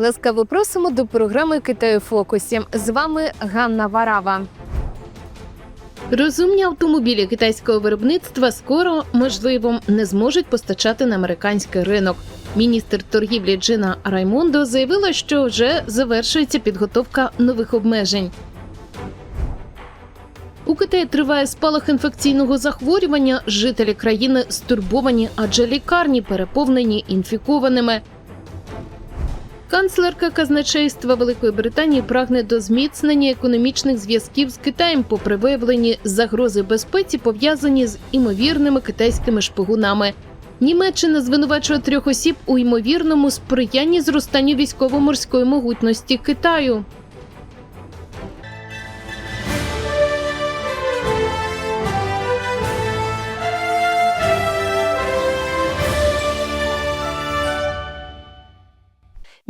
Ласкаво просимо до програми Китаю фокусі. З вами Ганна Варава. Розумні автомобілі китайського виробництва скоро, можливо, не зможуть постачати на американський ринок. Міністр торгівлі Джина Раймондо заявила, що вже завершується підготовка нових обмежень. У Китаї триває спалах інфекційного захворювання. Жителі країни стурбовані, адже лікарні переповнені інфікованими. Канцлерка казначейства Великої Британії прагне до зміцнення економічних зв'язків з Китаєм, попри виявлені загрози безпеці, пов'язані з імовірними китайськими шпигунами. Німеччина звинувачує трьох осіб у ймовірному сприянні зростанню військово-морської могутності Китаю.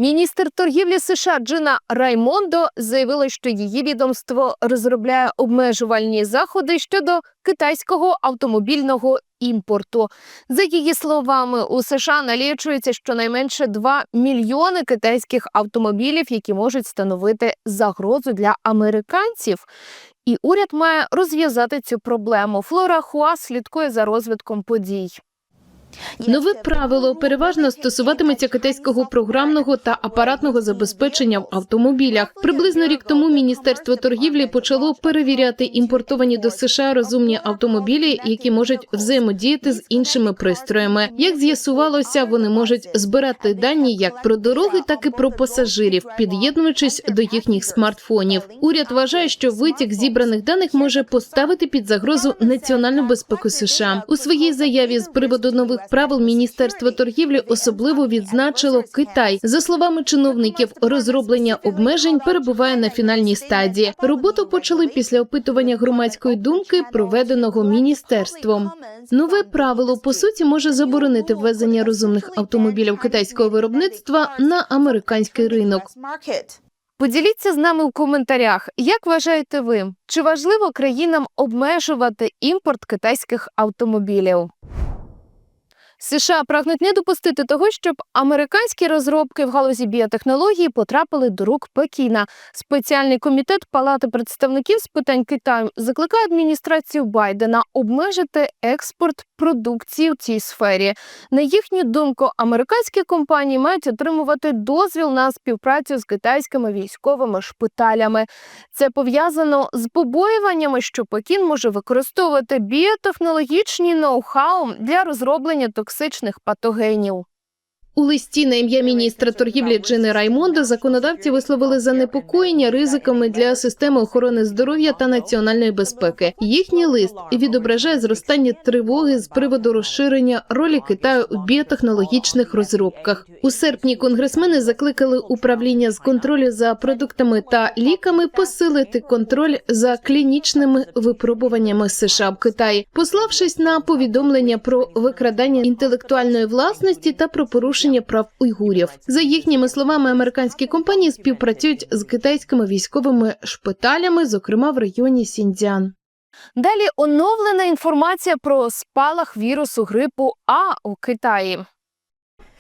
Міністр торгівлі США Джина Раймондо заявила, що її відомство розробляє обмежувальні заходи щодо китайського автомобільного імпорту. За її словами, у США налічується щонайменше 2 мільйони китайських автомобілів, які можуть становити загрозу для американців. І уряд має розв'язати цю проблему. Флора Хуа слідкує за розвитком подій. Нове правило переважно стосуватиметься китайського програмного та апаратного забезпечення в автомобілях. Приблизно рік тому міністерство торгівлі почало перевіряти імпортовані до США розумні автомобілі, які можуть взаємодіяти з іншими пристроями. Як з'ясувалося, вони можуть збирати дані як про дороги, так і про пасажирів, під'єднуючись до їхніх смартфонів. Уряд вважає, що витік зібраних даних може поставити під загрозу національну безпеку США. У своїй заяві з приводу нових правил Міністерство торгівлі особливо відзначило Китай. За словами чиновників, розроблення обмежень перебуває на фінальній стадії. Роботу почали після опитування громадської думки, проведеного міністерством. Нове правило по суті може заборонити ввезення розумних автомобілів китайського виробництва на американський ринок. Поділіться з нами у коментарях, як вважаєте ви, чи важливо країнам обмежувати імпорт китайських автомобілів? США прагнуть не допустити того, щоб американські розробки в галузі біотехнології потрапили до рук Пекіна. Спеціальний комітет Палати представників з питань Китаю закликає адміністрацію Байдена обмежити експорт продукції в цій сфері. На їхню думку, американські компанії мають отримувати дозвіл на співпрацю з китайськими військовими шпиталями. Це пов'язано з побоюваннями, що Пекін може використовувати біотехнологічні ноу-хау для розроблення токсичних патогенів. У листі на ім'я міністра торгівлі Джини Раймондо законодавці висловили занепокоєння ризиками для системи охорони здоров'я та національної безпеки. Їхній лист відображає зростання тривоги з приводу розширення ролі Китаю у біотехнологічних розробках. У серпні конгресмени закликали управління з контролю за продуктами та ліками посилити контроль за клінічними випробуваннями США в Китаї, пославшись на повідомлення про викрадання інтелектуальної власності та про порушення прав уйгурів. За їхніми словами, американські компанії співпрацюють з китайськими військовими шпиталями, зокрема в районі Сіньцзян. Далі оновлена інформація про спалах вірусу грипу А у Китаї.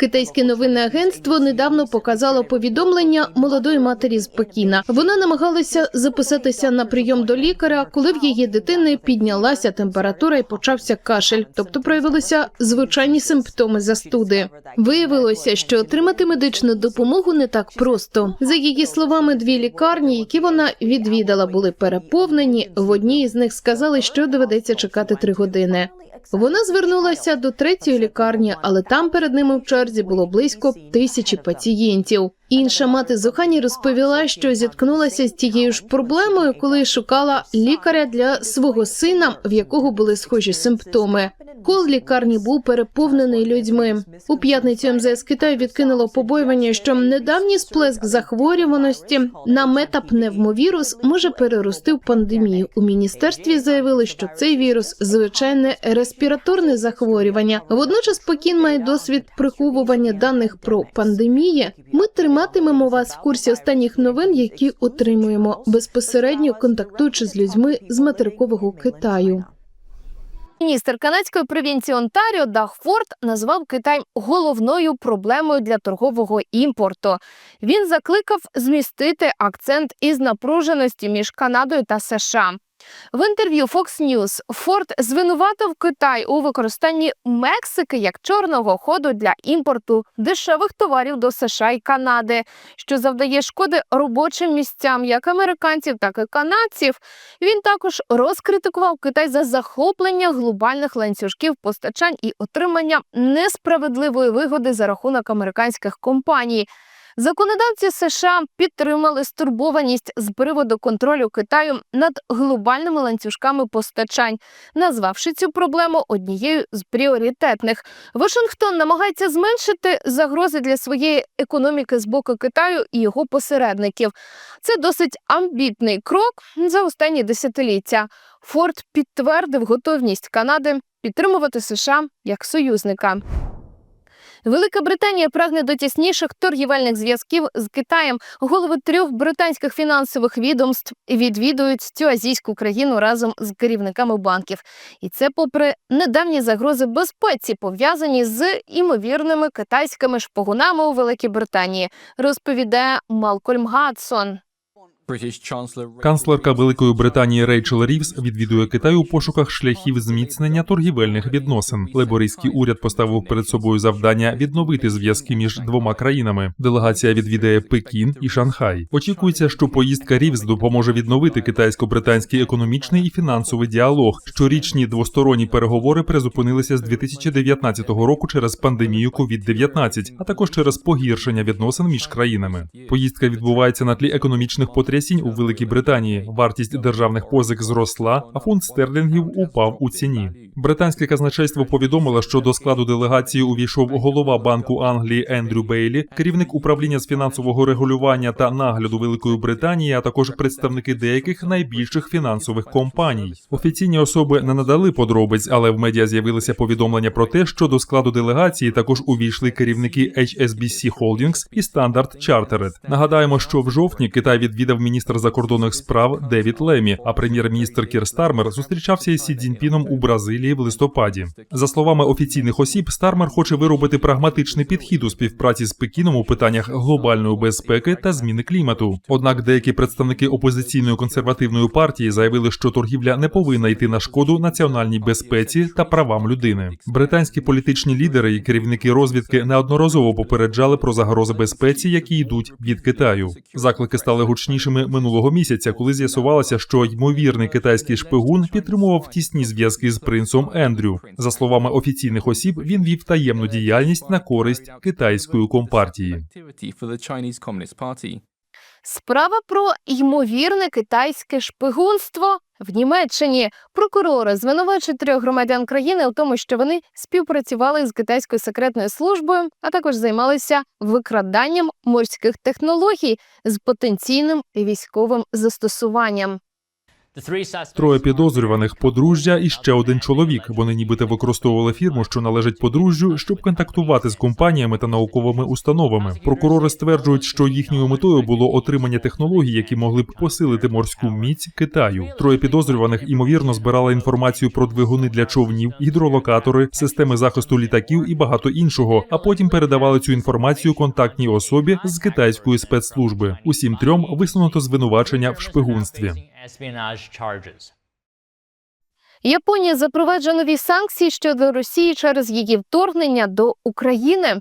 Китайське новинне агентство недавно показало повідомлення молодої матері з Пекіна. Вона намагалася записатися на прийом до лікаря, коли в її дитини піднялася температура і почався кашель, тобто проявилися звичайні симптоми застуди. Виявилося, що отримати медичну допомогу не так просто. За її словами, дві лікарні, які вона відвідала, були переповнені. В одній з них сказали, що доведеться чекати три години. Вона звернулася до третьої лікарні, але там перед ними в черзі було близько тисячі пацієнтів. Інша мати з Охані розповіла, що зіткнулася з тією ж проблемою, коли шукала лікаря для свого сина, в якого були схожі симптоми. Кол лікарні був переповнений людьми. У п'ятницю МЗС Китаю відкинуло побоювання, що недавній сплеск захворюваності на метапневмовірус може перерости в пандемію. У міністерстві заявили, що цей вірус звичайне респіраторне захворювання. Водночас Пекін має досвід приховування даних про пандемії. Ми триматимемо вас в курсі останніх новин, які отримуємо безпосередньо контактуючи з людьми з материкового Китаю. Міністр канадської провінції Онтаріо Даг Форд назвав Китай головною проблемою для торгового імпорту. Він закликав змістити акцент із напруженості між Канадою та США. В інтерв'ю Fox News Форд звинуватив Китай у використанні Мексики як чорного ходу для імпорту дешевих товарів до США і Канади, що завдає шкоди робочим місцям як американців, так і канадців. Він також розкритикував Китай за захоплення глобальних ланцюжків постачань і отримання несправедливої вигоди за рахунок американських компаній. Законодавці США підтримали стурбованість з приводу контролю Китаю над глобальними ланцюжками постачань, назвавши цю проблему однією з пріоритетних. Вашингтон намагається зменшити загрози для своєї економіки з боку Китаю і його посередників. Це досить амбітний крок за останні десятиліття. Форд підтвердив готовність Канади підтримувати США як союзника. Велика Британія прагне до тісніших торгівельних зв'язків з Китаєм. Голови трьох британських фінансових відомств відвідують цю азійську країну разом з керівниками банків. І це попри недавні загрози безпеці, пов'язані з імовірними китайськими шпигунами у Великій Британії, розповідає Малкольм Гадсон. Канцлерка Великої Британії Рейчел Рівс відвідує Китай у пошуках шляхів зміцнення торгівельних відносин. Лейбористський уряд поставив перед собою завдання відновити зв'язки між двома країнами. Делегація відвідає Пекін і Шанхай. Очікується, що поїздка Рівс допоможе відновити китайсько-британський економічний і фінансовий діалог. Щорічні двосторонні переговори призупинилися з 2019 року через пандемію COVID-19, а також через погіршення відносин між країнами. Поїздка відбувається на тлі економічних потрясінь у Великій Британії. Вартість державних позик зросла, а фунт стерлінгів упав у ціні. Британське казначейство повідомило, що до складу делегації увійшов голова банку Англії Ендрю Бейлі, керівник управління з фінансового регулювання та нагляду Великої Британії, а також представники деяких найбільших фінансових компаній. Офіційні особи не надали подробиць, але в медіа з'явилися повідомлення про те, що до складу делегації також увійшли керівники HSBC Holdings і Standard Chartered. Нагадаємо, що в жовтні Китай відвідав міністр закордонних справ Девід Лемі, а прем'єр-міністр Кір Стармер зустрічався із Сі Цзіньпіном у Бразилії в листопаді. За словами офіційних осіб, Стармер хоче виробити прагматичний підхід у співпраці з Пекіном у питаннях глобальної безпеки та зміни клімату. Однак деякі представники опозиційної консервативної партії заявили, що торгівля не повинна йти на шкоду національній безпеці та правам людини. Британські політичні лідери і керівники розвідки неодноразово попереджали про загрози безпеці, які йдуть від Китаю. Заклики стали гучнішими минулого місяця, коли з'ясувалося, що ймовірний китайський шпигун підтримував тісні зв'язки з принцом Ендрю. За словами офіційних осіб, він вів таємну діяльність на користь китайської компартії. Справа про ймовірне китайське шпигунство в Німеччині. Прокурори звинувачують трьох громадян країни у тому, що вони співпрацювали з китайською секретною службою, а також займалися викраданням морських технологій з потенційним військовим застосуванням. Троє підозрюваних подружжя і ще один чоловік. Вони нібито використовували фірму, що належить подружжю, щоб контактувати з компаніями та науковими установами. Прокурори стверджують, що їхньою метою було отримання технологій, які могли б посилити морську міць Китаю. Троє підозрюваних імовірно збирали інформацію про двигуни для човнів, гідролокатори, системи захисту літаків і багато іншого. А потім передавали цю інформацію контактній особі з китайської спецслужби. Усім трьом висунуто звинувачення в шпигунстві. Японія запроваджує нові санкції щодо Росії через її вторгнення до України.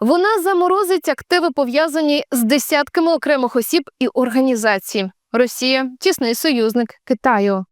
Вона заморозить активи, пов'язані з десятками окремих осіб і організацій. Росія тісний союзник Китаю.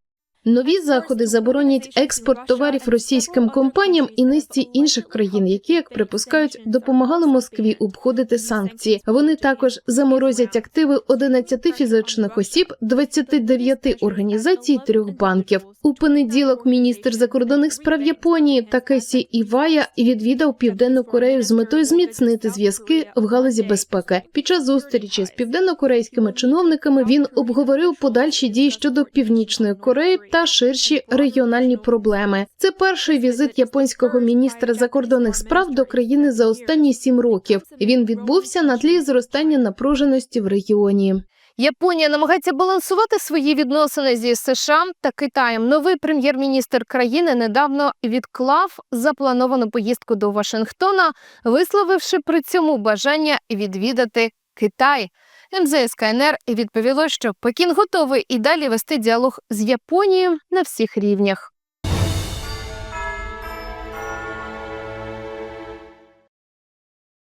Нові заходи заборонять експорт товарів російським компаніям і низці інших країн, які, як припускають, допомагали Москві обходити санкції. Вони також заморозять активи 11 фізичних осіб, 29 організацій, трьох банків. У понеділок міністр закордонних справ Японії Такесі Івая відвідав південну Корею з метою зміцнити зв'язки в галузі безпеки. Під час зустрічі з південно-корейськими чиновниками він обговорив подальші дії щодо північної Кореї та ширші регіональні проблеми. Це перший візит японського міністра закордонних справ до країни за останні сім років. Він відбувся на тлі зростання напруженості в регіоні. Японія намагається балансувати свої відносини зі США та Китаєм. Новий прем'єр-міністр країни недавно відклав заплановану поїздку до Вашингтона, висловивши при цьому бажання відвідати Китай. МЗС КНР відповіло, що Пекін готовий і далі вести діалог з Японією на всіх рівнях.